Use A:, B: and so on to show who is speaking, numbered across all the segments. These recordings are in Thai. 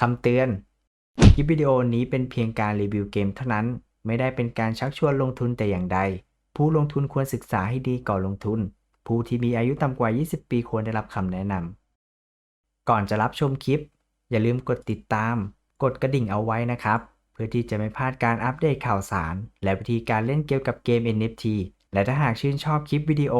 A: คำเตือน คลิปวิดีโอนี้เป็นเพียงการรีวิวเกมเท่านั้น ไม่ได้เป็นการชักชวนลงทุนแต่อย่างใด ผู้ลงทุนควรศึกษาให้ดีก่อนลงทุน ผู้ที่มีอายุต่ำกว่า 20 ปีควรได้รับคำแนะนำ ก่อนจะรับชมคลิป อย่าลืมกดติดตาม กดกระดิ่งเอาไว้นะครับ เพื่อที่จะไม่พลาดการอัปเดตข่าวสาร และวิธีการเล่นเกี่ยวกับเกม NFT และถ้าหากชื่นชอบคลิปวิดีโอ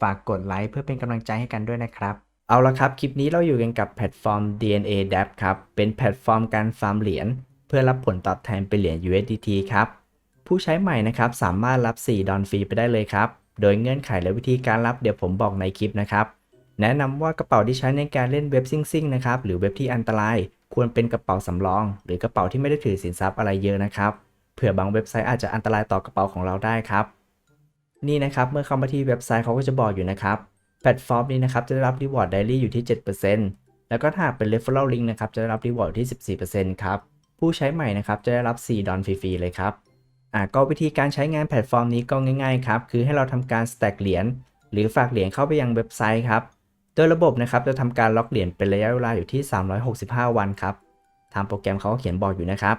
A: ฝากกดไลค์เพื่อเป็นกำลังใจให้กันด้วยนะครับ เอาละครับ คลิปนี้เราอยู่กันกับแพลตฟอร์ม DNA Dap ครับ เป็นแพลตฟอร์มการฟาร์มเหรียญเพื่อรับผลตอบแทนเป็นเหรียญ USDT ครับ ผู้ใช้ใหม่นะครับสามารถรับ 4 ดอลฟรีไปได้เลยครับ โดยเงื่อนไขและวิธีการรับเดี๋ยวผมบอกในคลิปนะครับ แนะนำว่ากระเป๋าที่ใช้ในการเล่นเว็บซิ่งซิ่งๆนะครับ หรือเว็บที่อันตราย ควรเป็นกระเป๋าสำรอง หรือกระเป๋าที่ไม่ได้ถือสินทรัพย์อะไรเยอะนะครับ เผื่อบางเว็บไซต์อาจจะอันตรายต่อกระเป๋าของเราได้ครับ นี่นะครับ เมื่อเข้ามาที่เว็บไซต์เขาก็จะบอกอยู่นะครับ แพลตฟอร์มนี้นะครับจะได้รับรีวอร์ดไดรี่อยู่ที่ 7%แล้วก็ถ้าเป็น referral link นะครับจะได้รับรีวอร์ดที่ 14%ครับ ผู้ใช้ใหม่นะครับจะได้รับ 4 ดอลฟรีๆเลยครับอะก็วิธีการใช้งานแพลตฟอร์มนี้ก็ง่ายๆครับ คือให้เราทำการ stack เหรียญหรือฝากเหรียญเข้าไปยังเว็บไซต์ครับ โดยระบบนะครับจะทำการล็อกเหรียญเป็นระยะเวลาอยู่ที่ 365 วันครับทางโปรแกรมเขาก็เขียนบอกอยู่นะครับ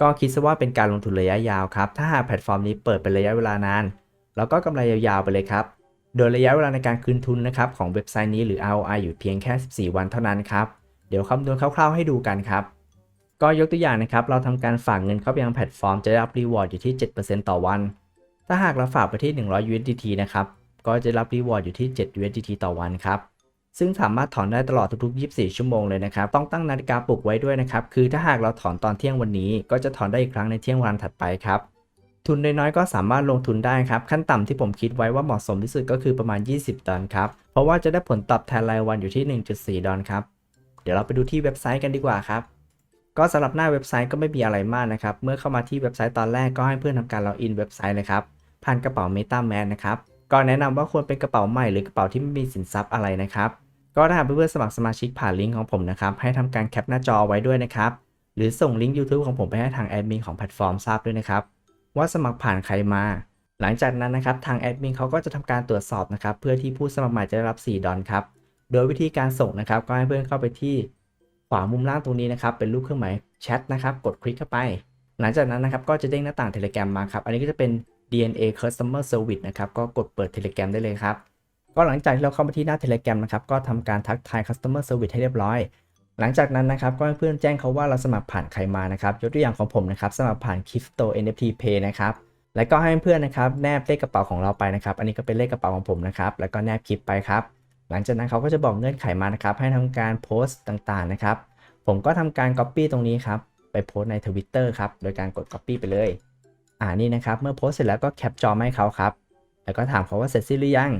A: ก็คิดซะว่าเป็นการลงทุนระยะยาวครับ ถ้าหากแพลตฟอร์มนี้เปิดเป็นระยะเวลานาน แล้วก็กำไรยาวๆไปเลยครับ โดยระยะเวลาในการคืนทุนนะครับของเว็บไซต์นี้หรือ ROI อยู่เพียงแค่ 14 วันเท่านั้นครับ เดี๋ยวคำนวณคร่าวๆให้ดูกันครับ ก็ยกตัวอย่างนะครับ เราทำการฝากเงินเข้าไปยังแพลตฟอร์มจะได้รับรีวอร์ดอยู่ที่ 7%ต่อวัน ถ้าหากเราฝากไปที่ 100 USDT นะครับ ก็จะรับรีวอร์ดอยู่ที่ 7 USDT ต่อวันครับ ซึ่งสามารถถอนได้ตลอดทุกๆ 24 ชั่วโมงเลยนะครับ ต้องตั้งนาฬิกาปลุกไว้ด้วยนะครับ คือถ้าหากเราถอนตอนเที่ยงวันนี้ ก็จะถอนได้อีกครั้งในเที่ยงวันถัดไปครับ ทุนน้อยๆก็สามารถลงทุนได้ครับ ขั้นต่ำที่ผมคิดไว้ว่าเหมาะสมที่สุดก็คือประมาณ 20 ดอลครับ เพราะว่าจะได้ผลตอบแทนรายวันอยู่ที่ 1.4 ดอลครับ เดี๋ยวเราไปดูที่เว็บไซต์กันดีกว่าครับ ก็สำหรับหน้าเว็บไซต์ก็ไม่มีอะไรมากนะครับ เมื่อเข้ามาที่เว็บไซต์ตอนแรกก็ให้เพื่อนทำการล็อกอินเว็บไซต์เลยครับ ผ่านกระเป๋า MetaMask นะครับ ก็แนะนำว่าควรเป็นกระเป๋าใหม่หรือกระเป๋าที่ไม่มีสินทรัพย์อะไรนะครับ ก็ถ้าเพื่อนๆสมัครสมาชิกผ่านลิงก์ของผมนะครับ ให้ทำการแคปหน้าจอไว้ด้วยนะครับ หรือส่งลิงก์ YouTube ของผมไปให้ทางแอดมินของแพลตฟอร์มทราบด้วยนะครับ ว่าสมัครผ่านใครมา หลังจากนั้นนะครับทางแอดมินเขาก็จะทำการตรวจสอบนะครับ เพื่อที่ผู้สมัครใหม่จะได้รับ 4 ดอลครับ โดยวิธีการส่งนะครับ ก็ให้เพื่อนเข้าไปที่ขวามุมล่างตรงนี้นะครับ เป็นรูปเครื่องหมายแชทนะครับ กดคลิกเข้าไป หลังจากนั้นนะครับ ก็จะเด้งหน้าต่าง Telegram มาครับ อันนี้ก็จะเป็น DNA Customer Service นะครับ ก็กดเปิด Telegram ได้เลยครับ ก็หลังจากที่เราเข้ามาที่หน้า Telegram นะครับ ก็ทำการทักทาย Customer Service ให้เรียบร้อย หลังจากนั้นนะครับก็ให้เพื่อนแจ้งเขาว่าเราสมัครผ่านใครมานะครับยกตัวอย่างของผมนะครับสมัครผ่าน Crypto NFT Pay นะครับแล้วก็ให้เพื่อนนะครับแนบเลขกระเป๋าของเราไปนะครับอันนี้ก็เป็นเลขกระเป๋าของผมนะครับแล้วก็แนบคลิปไปครับหลังจากนั้นเขาก็จะบอกเงื่อนไขมานะครับให้ทำการโพสต์ต่างๆนะครับผมก็ทำการ Copy ตรงนี้ครับไปโพสต์ใน Twitter ครับโดยการกด Copy ไปเลย อ่านี่นะครับเมื่อโพสต์เสร็จแล้วก็แคปจอมาให้เขาครับแล้วก็ถามเขาว่าเสร็จสิ้นหรือยัง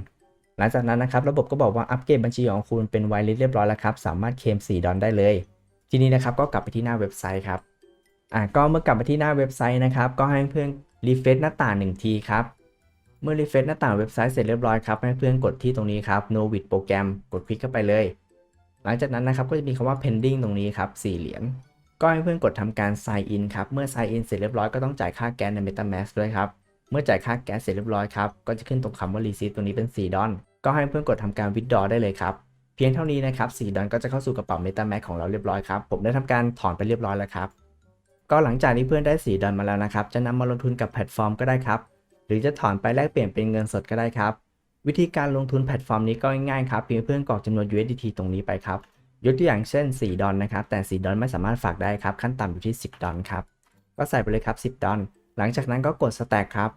A: หลังจากนั้นนะครับระบบก็บอกว่าอัปเกรดบัญชีของคุณเป็นไวลิสเรียบร้อยแล้วครับสามารถเคลม4ดอลได้เลย ทีนี้นะครับก็กลับไปที่หน้าเว็บไซต์ครับอ่าก็เมื่อกลับมาที่หน้าเว็บไซต์นะครับก็ให้เพื่อนรีเฟรชหน้าต่างหนึ่งทีครับเมื่อรีเฟรชหน้าต่างเว็บไซต์เสร็จเรียบร้อยครับให้เพื่อนกดที่ตรงนี้ครับ no with โปรแกรมกดคลิกเข้าไปเลย หลังจากนั้นนะครับก็จะมีคำว่า pending ตรงนี้ครับ4เหรียญก็ให้เพื่อนกดทำการ sign in ครับเมื่อ sign in เสร็จเรียบร้อยก็ต้องจ่ายค่าแก๊สใน MetaMask ด้วยครับ เมื่อจ่ายค่าแก๊สเสร็จเรียบร้อยครับ ก็จะขึ้นตรงคำว่า receipt ตรงนี้เป็น 4 ดอลก็ให้เพื่อนกดทำการ withdraw ได้เลยครับ เพียงเท่านี้นะครับ 4 ดอลก็จะเข้าสู่กระเป๋า MetaMask ของเราเรียบร้อยครับ ผมได้ทำการถอนไปเรียบร้อยแล้วครับ ก็หลังจากที่เพื่อนได้ 4 ดอลมาแล้วนะครับ จะนำมาลงทุนกับแพลตฟอร์มก็ได้ครับ หรือจะถอนไปแลกเปลี่ยนเป็นเงินสดก็ได้ครับ วิธีการลงทุนแพลตฟอร์มนี้ก็ง่ายๆครับ เพียงเพื่อนกรอกจำนวน USDT ตรงนี้ไปครับ ยกตัวอย่างเช่น 4 ดอลนะครับ แต่ 4 ดอลไม่สามารถฝากได้ครับ ขั้นต่ำอยู่ที่ 10 ดอลครับ ก็ใส่ไปเลยครับ 10 ดอล หลังจากนั้นก็กด stack ครับ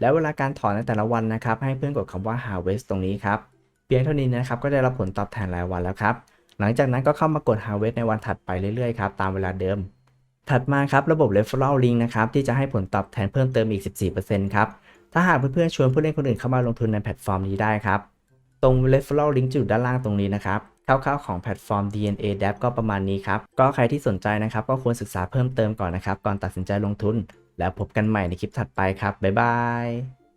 A: แล้วเวลาการถอนในแต่ละวันนะครับ ให้เพื่อนกดคำว่า harvest ตรงนี้ครับ เพียงเท่านี้นะครับ ก็ได้รับผลตอบแทนรายวันแล้วครับ หลังจากนั้นก็เข้ามากด harvest ในวันถัดไปเรื่อยๆครับ ตามเวลาเดิม ถัดมาครับ ระบบ referral link นะครับ ที่จะให้ผลตอบแทนเพิ่มเติมอีก 14%ครับ ถ้าหากเพื่อนๆ ชวนผู้เล่นคนอื่นเข้ามาลงทุนในแพลตฟอร์มนี้ได้ครับ ตรง referral link จุดด้านล่างตรงนี้นะครับคร่าวๆของแพลตฟอร์ม DNA Dap ก็ประมาณนี้ครับ ก็ใครที่สนใจนะครับ ก็ควรศึกษาเพิ่มเติมก่อนนะครับ ก่อนตัดสินใจลงทุน แล้วพบกันใหม่ในคลิปถัดไปครับ บ๊ายบาย